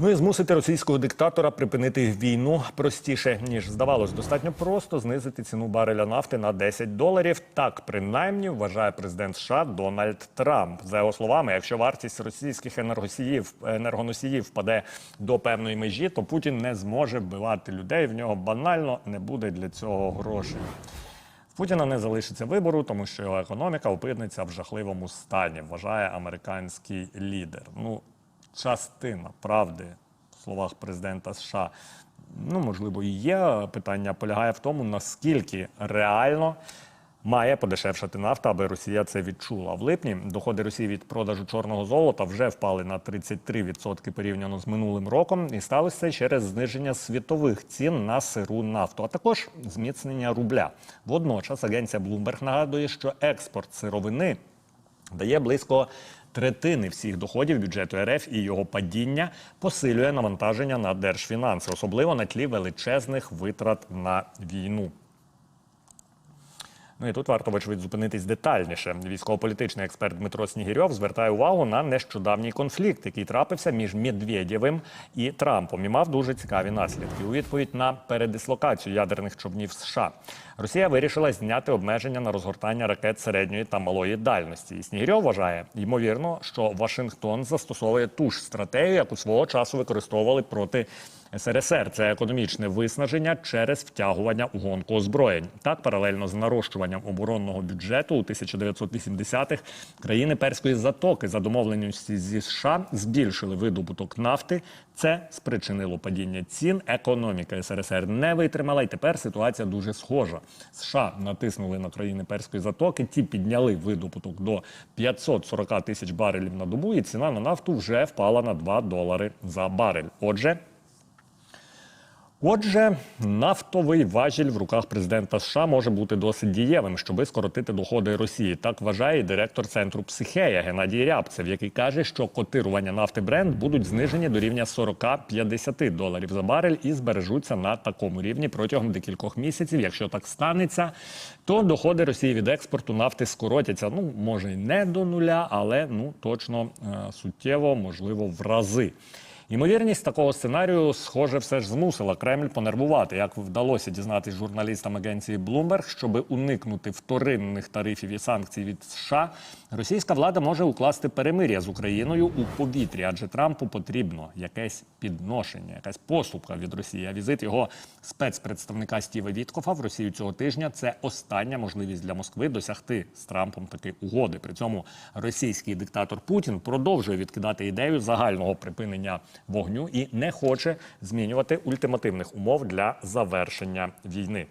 Ну і змусити російського диктатора припинити війну простіше ніж здавалось. Достатньо просто знизити ціну бареля нафти на 10 доларів. Так принаймні вважає президент США Дональд Трамп. За його словами, якщо вартість російських енергосіїв енергоносіїв впаде до певної межі, то Путін не зможе вбивати людей. В нього банально не буде для цього грошей. Путіна не залишиться вибору, тому що його економіка опиниться в жахливому стані, вважає американський лідер. Ну, частина правди в словах президента США, ну можливо, і є. Питання полягає в тому, наскільки реально. Має подешевшати нафта, аби Росія це відчула. В липні доходи Росії від продажу чорного золота вже впали на 33% порівняно з минулим роком, і сталося через зниження світових цін на сиру нафту, а також зміцнення рубля. Водночас агенція Bloomberg нагадує, що експорт сировини дає близько третини всіх доходів бюджету РФ і його падіння посилює навантаження на держфінанси, особливо на тлі величезних витрат на війну. Ну і тут варто, вочевидь, зупинитись детальніше. Військово-політичний експерт Дмитро Снігірьов звертає увагу на нещодавній конфлікт, який трапився між Медведєвим і Трампом, і мав дуже цікаві наслідки. У відповідь на передислокацію ядерних човнів США Росія вирішила зняти обмеження на розгортання ракет середньої та малої дальності. І Снігірьов вважає, ймовірно, що Вашингтон застосовує ту ж стратегію, яку свого часу використовували проти. СРСР це економічне виснаження через втягування у гонку озброєнь. Так, паралельно з нарощуванням оборонного бюджету у 1980-х країни перської затоки за домовленістю зі США збільшили видобуток нафти. Це спричинило падіння цін. Економіка СРСР не витримала, і тепер ситуація дуже схожа. США натиснули на країни перської затоки. Ті підняли видобуток до 540 тисяч барелів на добу, і ціна на нафту вже впала на 2 долари за барель. Отже. Отже, нафтовий важіль в руках президента США може бути досить дієвим, щоби скоротити доходи Росії. Так вважає директор центру психея Геннадій Рябцев, який каже, що котирування нафти бренд будуть знижені до рівня 40-50 доларів за барель і збережуться на такому рівні протягом декількох місяців. Якщо так станеться, то доходи Росії від експорту нафти скоротяться. Ну може й не до нуля, але ну точно е, суттєво, можливо, в рази. Ймовірність такого сценарію, схоже, все ж змусила Кремль понервувати, як вдалося дізнатись журналістам агенції Bloomberg, щоб уникнути вторинних тарифів і санкцій від США. Російська влада може укласти перемир'я з Україною у повітрі, адже Трампу потрібно якесь підношення, якась поступка від Росії. А візит його спецпредставника Стіва Віткофа в Росію цього тижня це остання можливість для Москви досягти з Трампом таки угоди. При цьому російський диктатор Путін продовжує відкидати ідею загального припинення вогню і не хоче змінювати ультимативних умов для завершення війни.